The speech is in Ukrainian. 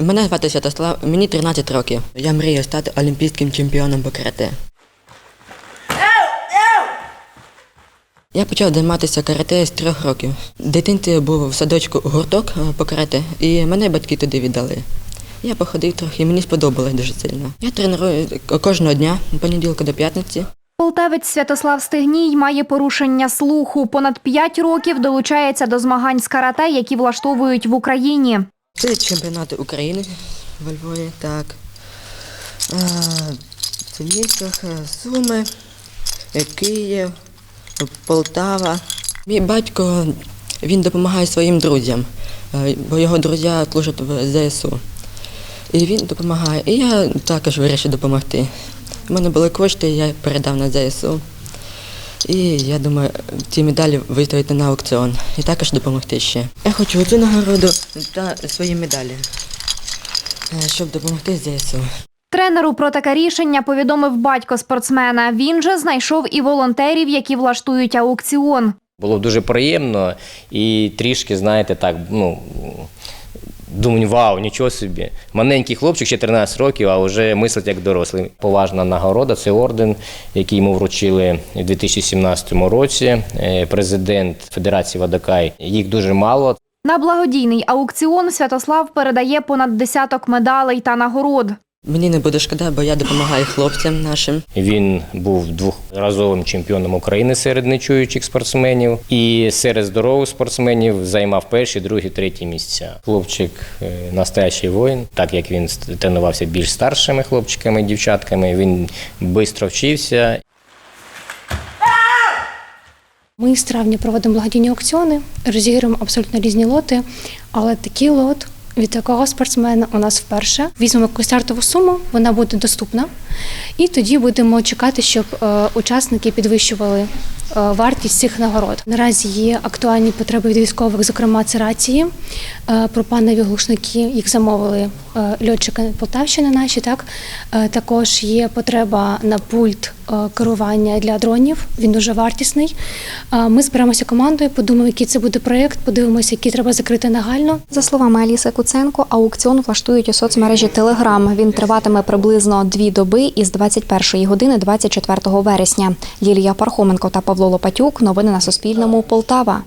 Мене звати Святослав, мені 13 років. Я мрію стати олімпійським чемпіоном по карате. Я почав займатися карате з трьох років. В дитинстві був в садочку гурток е, по карате, і мене батьки туди віддали. Я походив трохи, мені сподобалось дуже сильно. Я треную кожного дня, понеділка до п'ятниці. Полтавець Святослав Стегній має порушення слуху. Понад 5 років долучається до змагань з карате, які влаштовують в Україні. Це чемпіонати України во Львові, так. В Чернігівськах, е, Суми, е, Київ, Полтава. Мій батько він допомагає своїм друзям, е, бо його друзі служать в ЗСУ. І він допомагає. І я також вирішив допомогти. У мене були кошти, я передав на ЗСУ. І я думаю, ці медалі виставити на аукціон і також допомогти ще. Я хочу цю нагороду та свої медалі, е, щоб допомогти ЗСУ. Тренеру про таке рішення повідомив батько спортсмена. Він же знайшов і волонтерів, які влаштують аукціон. Було дуже приємно і трішки, знаєте, так, ну. Думаю, вау, нічого собі. Маленький хлопчик, ще 13 років, а вже мислить як дорослий. Поважна нагорода це орден, який йому вручили у 2017 році. Е, Президент Федерації Вадакай. Їх дуже мало. На благодійний аукціон Святослав передає понад десяток медалей та нагород. Мені не буде шкода, бо я допомагаю хлопцям нашим. Він був двохразовим чемпіоном України серед нечуючих спортсменів і серед здорових спортсменів займав перші, другі, треті місця. Хлопчик е, настоящий воїн, так як він тренувався більш старшими хлопчиками і дівчатками, він швидко вчився Ми з травня проводимо благодійні аукціони, розіграємо абсолютно різні лоти, але такий лот від такого спортсмена у нас вперше. Візьмемо стартову суму, вона буде доступна, і тоді будемо чекати, щоб е, учасники підвищували е, вартість цих нагород. Наразі є актуальні потреби від військових, зокрема це рації, е, пропанові глушники, їх замовили льотчики Полтавщини наші. Так також є потреба на пульт керування для дронів. Він дуже вартісний. Е, Ми зберемося командою, подумаємо, який це буде проєкт, подивимося, який треба закрити нагально. За словами Аліси Куценко, аукціон влаштують у соцмережі Телеграм. Він триватиме приблизно дві доби із 21 години 24 вересня. Лілія Пархоменко та Павло Лопатюк. Новини на Суспільному. Полтава.